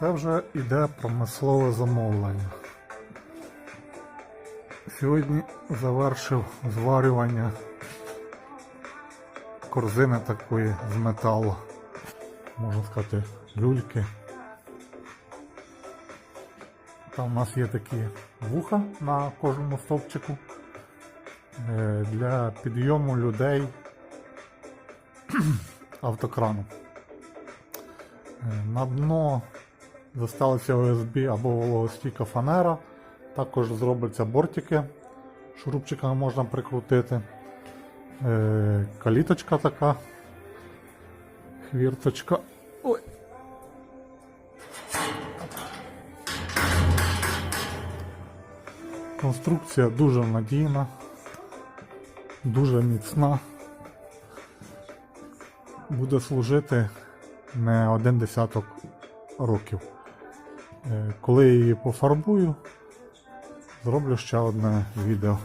Це вже йде промислове замовлення. Сьогодні завершив зварювання корзини такої з металу. Можна сказати, люльки. Там у нас є такі вуха на кожному стовпчику е, для підйому людей автокрану. Е, На дно засталися ОСБ або вологостійка фанера. Також зробляться бортики, шурупчиками можна прикрутити. Е, Каліточка така. Хвірточка. Ой. Конструкція дуже надійна, дуже міцна. Буде служити не один десяток років. Е, Коли я її пофарбую, зроблю ще одне відео.